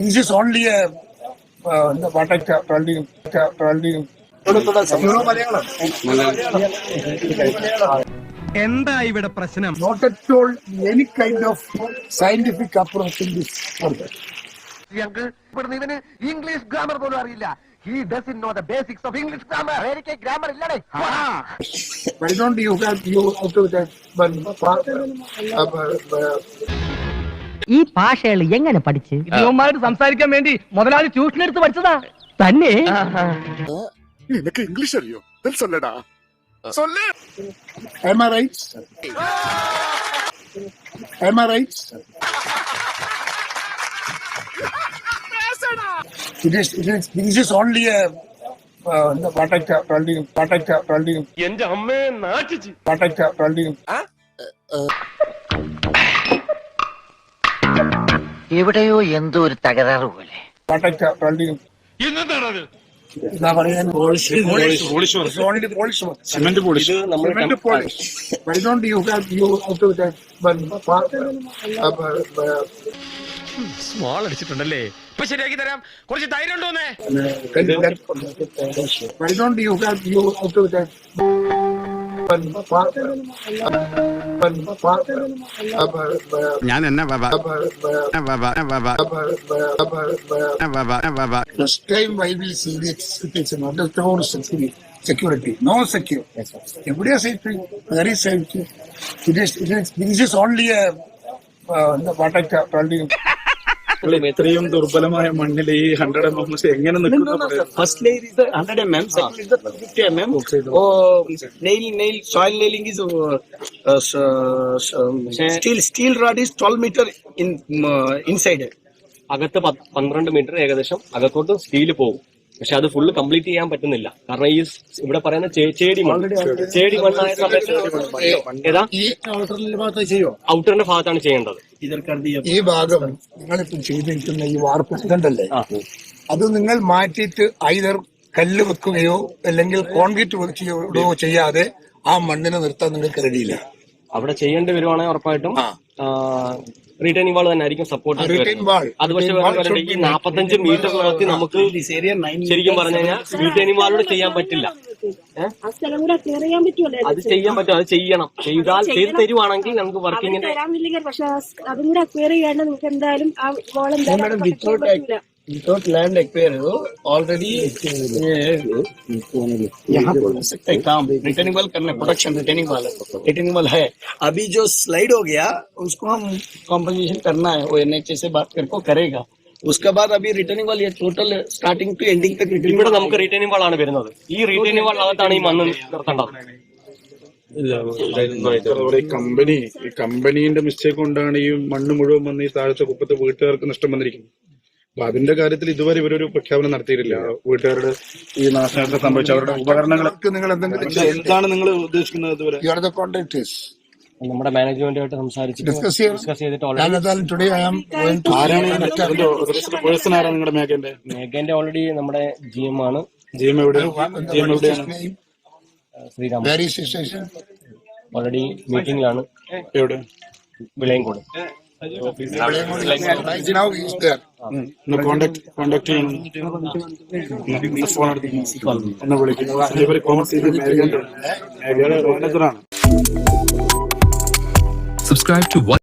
Is is only എന്താ ഇവിടെ പ്രശ്നം? Not at any kind of scientific approach in this ഇവിടുന്ന് ഇവന് ഇംഗ്ലീഷ് ഗ്രാമർ പോലും അറിയില്ല. He does know the basics of English grammar America grammar ഇല്ലടേ. Why don't you have you out of that bun ഈ ഭാഷകൾ എങ്ങനെ പഠിച്ച് ഇവന്മാരോട് സംസാരിക്കാൻ വേണ്ടി മുതലാളി ട്യൂഷൻ എടുത്ത് പഠിച്ചതാ തന്നെ നിനക്ക് ഇംഗ്ലീഷ് അറിയോ സൊല്ലടാ സൊല്ലേ am i right am i right it is it is this is only a എന്റെ അമ്മയെ നാട്ടിച്ച് പട്ടക്ക പള്ളി എവിടെയോ എന്തോ ഒരു തകരാറ് പോലെ uh, uh, സ്മോൾ അടിച്ചിട്ടുണ്ടല്ലേ ഇപ്പൊ ശരിയാക്കി തരാം കുറച്ച് ധൈര്യം uh. It is, it is, this is only a uh, what I ca- told you. ഇത്രയും ദുർബലമായ മണ്ണിൽ ഈ ഹൺഡ്രഡ് എം എം എങ്ങനെ steel rod is twelve metre in inside അകത്ത് പന്ത്രണ്ട് മീറ്റർ ഏകദേശം അകത്തോട്ട് സ്റ്റീൽ പോകും. പക്ഷെ അത് ഫുള്ള് കംപ്ലീറ്റ് ചെയ്യാൻ പറ്റുന്നില്ല. കാരണം ഈ ഇവിടെ പറയുന്ന ചേടി മണ്ണ്. ചേടി മണ്ണായ സമയത്ത് ഔട്ടറിന്റെ ഭാഗത്താണ് ചെയ്യേണ്ടത്. ഈ ഭാഗം നിങ്ങളിപ്പം ചെയ്തിരിക്കുന്ന ഈ വാർപ്പ് കണ്ടല്ലേ? അത് നിങ്ങൾ മാറ്റിയിട്ട് ഐതർ കല്ല് വെക്കുകയോ അല്ലെങ്കിൽ കോൺക്രീറ്റ് വെക്കുകയോ ചെയ്യാതെ ആ മണ്ണിനെ നിർത്താൻ നിങ്ങൾക്ക് റെഡിയില്ല അവിടെ ചെയ്യേണ്ടി വരുവാണെങ്കിൽ ഉറപ്പായിട്ടും. റിട്ടേണിംഗ് വാൾ തന്നെ ആയിരിക്കും സപ്പോർട്ട് അത് പക്ഷെ നാപ്പത്തഞ്ച് മീറ്റർ ഈ നാപ്പത്തഞ്ച് മീറ്ററിനകത്ത് നമുക്ക് This area 9 ശരിക്കും പറഞ്ഞു കഴിഞ്ഞാൽ റിട്ടേണിംഗ് വാളോട് ചെയ്യാൻ പറ്റില്ല. അത് ചെയ്യാൻ പറ്റും അത് ചെയ്യണം. ചെയ്താൽ ചെയ്ത് തരുവാണെങ്കിൽ നമുക്ക് വർക്കിംഗ് പക്ഷെ അതും കൂടെ അക്വയർ ചെയ്യാണ്ട് നിങ്ങൾക്ക് എന്തായാലും ആ wall No, madam, without, ac- without land acquire, हो, already ये- यहाँ पर हो सकता है काम रिटर्निंग वाल करना प्रोडक्शन रिटर्निंग वाल रिटर्निंग वाल है अभी जो स्लाइड हो गया उसको हम कॉम्पोजिशन करना है वो एनएचए से बात करके करेगा उसके बाद अभी रिटर्निंग वाल ये टोटल स्टार्टिंग टू एंडिंग तक रिटर्निंग ഇവിടെ നമുക്ക് റീറ്റേണിംഗ് വാൾ ആണ് വരുന്നത് ഈ റീറ്റേണിംഗ് വാൾ അകത്താണ് ഈ മണ്ണ് നിർത്തേണ്ടത് അവിടെ ഈ കമ്പനി ഈ കമ്പനീന്റെ മിസ്റ്റേക്ക് കൊണ്ടാണ് ഈ മണ്ണ് മുഴുവൻ വന്ന് ഈ താഴത്തെ കുപ്പത്തെ വീട്ടുകാർക്ക് നഷ്ടം വന്നിരിക്കുന്നത് അപ്പൊ അതിന്റെ കാര്യത്തിൽ ഇതുവരെ ഇവരൊരു പ്രഖ്യാപനം നടത്തിയിട്ടില്ല. വീട്ടുകാരുടെ ഈ നാശനഷ്ടം സംഭവിച്ച അവരുടെ ഉപകരണങ്ങൾ നിങ്ങൾ എന്തെങ്കിലും എന്താണ് നിങ്ങൾ ഉദ്ദേശിക്കുന്നത് ഇതുവരെ? യു ആർ ദ കോൺട്രാക്ടേഴ്സ് നമ്മുടെ മാനേജ്മെന്റുമായിട്ട് സംസാരിച്ചിട്ട് ഡിസ്കസ് ചെയ്തിട്ട് ഓൾറെഡി മേഘന്റെ? ഓൾറെഡി നമ്മുടെ ജി എം ആണ്. ജി എം എവിടെ ജി എം എവിടെയാണ്? ശ്രീരാം ഓൾറെഡി മീറ്റിംഗിലാണ് എവിടെ? Vilayamkode now is there contact contact ചെയ്യണം. ഫോൺ എടുത്ത് എന്നെ വിളിക്കും ഇവർ കോമേഴ്സ് മാനേജറാണ് Subscribe to What